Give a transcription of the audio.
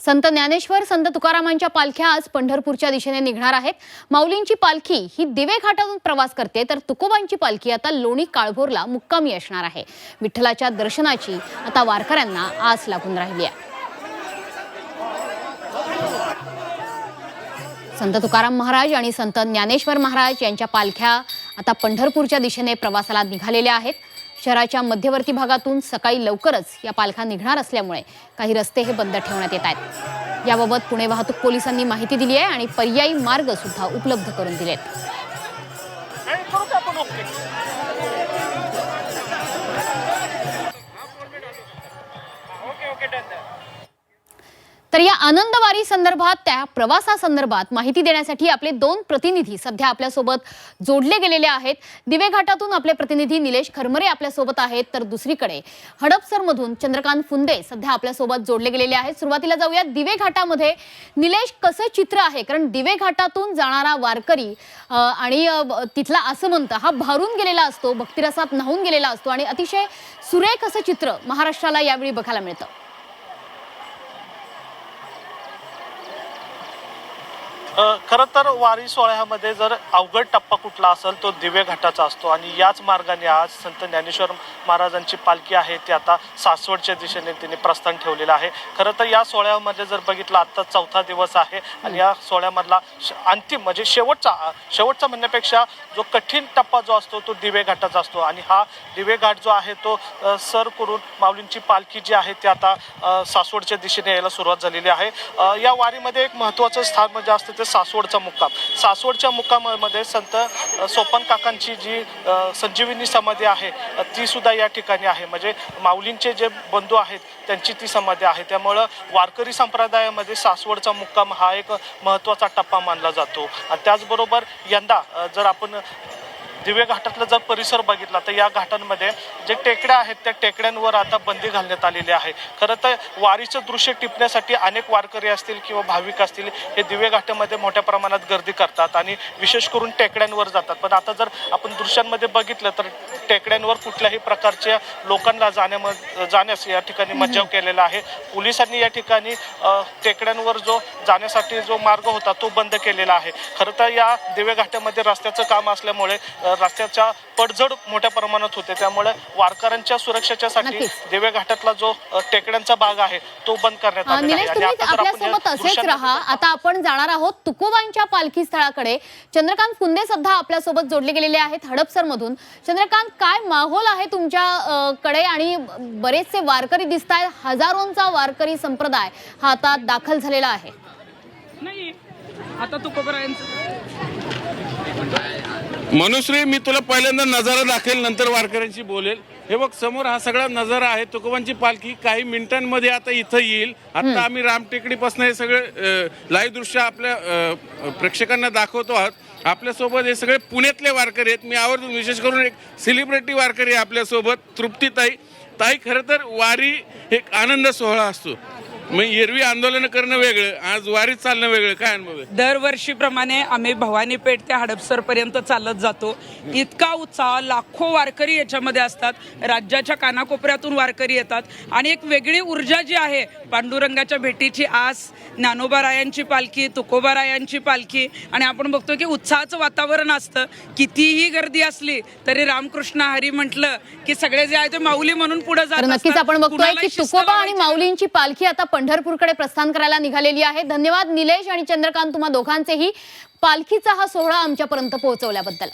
संत ज्ञानेश्वर संत तुकारामांच्या पालख्या आज पंढरपूरच्या दिशेने निघणार आहेत. माऊलींची पालखी ही दिवे घाटातून प्रवास करते. तर तुकोबांची पालखी आता लोणी काळभोरला मुक्कामी असणार आहे. विठ्ठलाच्या दर्शनाची आता वारकऱ्यांना आस लागून राहिली आहे. संत तुकाराम महाराज आणि संत ज्ञानेश्वर महाराज यांच्या पालख्या आता पंढरपूरच्या दिशेने प्रवासाला निघालेल्या आहेत. शहराच्या मध्यवर्ती भागातून सकाळी लवकरच या पालख्या निघणार असल्यामुळे काही रस्ते हे बंद ठेवण्यात येत आहेत. याबाबत पुणे वाहतूक पोलिसांनी माहिती दिली आहे आणि पर्यायी मार्ग सुद्धा उपलब्ध करून दिलेत. तर या आनंदवारी संदर्भात त्या प्रवासासंदर्भात माहिती देण्यासाठी आपले दोन प्रतिनिधी सध्या आपल्यासोबत जोडले गेलेले आहेत. दिवे घाटातून आपले प्रतिनिधी निलेश खरमरे आपल्यासोबत आहेत. तर दुसरीकडे हडपसरमधून चंद्रकांत फुंदे सध्या आपल्यासोबत जोडले गेलेले आहेत. सुरुवातीला जाऊया दिवे घाटामध्ये. निलेश कसं चित्र आहे? कारण दिवे घाटातून जाणारा वारकरी आणि तिथला असं म्हणतं हा भारून गेलेला असतो भक्तिरसात न्हावून गेलेला असतो आणि अतिशय सुरेख असं चित्र महाराष्ट्राला यावेळी बघायला मिळतं. खरं तर वारी सोहळ्यामध्ये जर अवघड टप्पा कुठला असेल तो दिवे घाटाचा असतो. आणि याच मार्गाने आज संत ज्ञानेश्वर महाराजांची पालखी आहे ती आता सासवडच्या दिशेने तिने प्रस्थान ठेवलेलं आहे. खरं तर या सोहळ्यामध्ये जर बघितलं आत्ता चौथा दिवस आहे आणि या सोहळ्यामधला श- अंतिम म्हणजे शेवटचा शेवटचा म्हणण्यापेक्षा जो कठीण टप्पा जो असतो तो दिवे घाटाचा असतो. आणि हा दिवे घाट जो आहे तो सर करून माऊलींची पालखी जी आहे ती आता सासवडच्या दिशेने यायला सुरुवात झालेली आहे. या वारीमध्ये एक महत्त्वाचं स्थान म्हणजे असतं ते म्हणजे सासवडचा मुक्काम. सासवडच्या मुक्कामामध्ये संत सोपन काकांची जी संजीवनी समाधी आहे ती सुद्धा या ठिकाणी आहे. म्हणजे माऊलींचे जे बंधू आहेत त्यांची ती समाधी आहे. त्यामुळं वारकरी संप्रदायामध्ये सासवडचा मुक्काम हा एक महत्त्वाचा टप्पा मानला जातो. त्याचबरोबर यंदा जर आपण दिवे घाटातला जर परिसर बघितला तर या घाटांमध्ये जे टेकड्या आहेत त्या टेकड्यांवर आता बंदी घालण्यात आलेली आहे. खरं तर वारीचं दृश्य टिपण्यासाठी अनेक वारकरी असतील किंवा भाविक असतील हे दिवे घाटामध्ये मोठ्या प्रमाणात गर्दी करतात आणि विशेष करून टेकड्यांवर जातात. पण आता जर आपण दृश्यांमध्ये बघितलं तर टेकड्यांवर कुठल्याही प्रकारच्या लोकांना जाण्यामध्ये जाण्यास या ठिकाणी मज्जाव केलेला आहे. पोलिसांनी या ठिकाणी टेकड्यांवर जो जाण्यासाठी जो मार्ग होता तो बंद केलेला आहे. खरं तर या दिवे घाटामध्ये रस्त्याचं काम असल्यामुळे रस्त्याच्या पडझड मोठ्या प्रमाणात होते. त्यामुळे वारकऱ्यांच्या सुरक्षेच्यासाठी. दिवे घाटातला जो टेकड्यांचा भाग आहे तो बंद करण्यात आपल्यासोबत असेच राहा. आता आपण जाणार आहोत तुकोबांच्या पालखी स्थळाकडे चंद्रकांत फुंदे सुद्धा आपल्यासोबत जोडले गेलेले आहेत हडपसर मधून चंद्रकांत काय माहोल आहे तुमच्या कडे? आणि बरेचसे वारकरी दिसत आहेत हजारोंचा वारकरी संप्रदाय हा आता दाखल झालेला आहे. नाही आता तू कोबरायांचं मनुश्री मी तुला पहिल्यांदा नजारा दाखवेल नंतर वारकऱ्यांशी बोलेल. हे बघ समोर हा सगळा नजारा आहे तुकोबांची पालखी काही मिनिटांमध्ये आता इथं येईल. आता आम्ही रामटेकडीपासून हे सगळे लाईव्ह दृश्य आपल्या अ, प्रेक्षकांना दाखवतो आहोत. आपल्यासोबत हे सगळे पुण्यातले वारकरी आहेत. मी आवर्जून विशेष करून एक सेलिब्रिटी वारकरी आहे आपल्यासोबत तृप्तीताई. ताई खरं तर वारी एक आनंद सोहळा असतो. मग एरवी आंदोलन करणं वेगळं आज वारीत चालणं वेगळं काय अनुभव आहे? दरवर्षीप्रमाणे आम्ही भवानी पेठ ते हडपसर पर्यंत चालत जातो. इतका उत्साह लाखो वारकरी याच्यामध्ये असतात. राज्याच्या कानाकोपऱ्यातून वारकरी येतात. आणि एक वेगळी ऊर्जा जी आहे पांडुरंगाच्या भेटीची आस ज्ञानोबारायांची पालखी तुकोबारायांची पालखी आणि आपण बघतो की उत्साहाचं वातावरण असतं. कितीही गर्दी असली तरी रामकृष्ण हरी म्हटलं की सगळे जे आहे ते माऊली म्हणून पुढे तर जात नक्कीच. आपण बघतोय की तुकोबा आणि माऊलींची पालखी आता पंढरपूरकडे प्रस्थान करायला निघालेली आहे. धन्यवाद निलेश आणि चंद्रकांत तुम्हा दोघांचेही पालखीचा हा सोहळा आमच्यापर्यंत पोहोचवल्याबद्दल.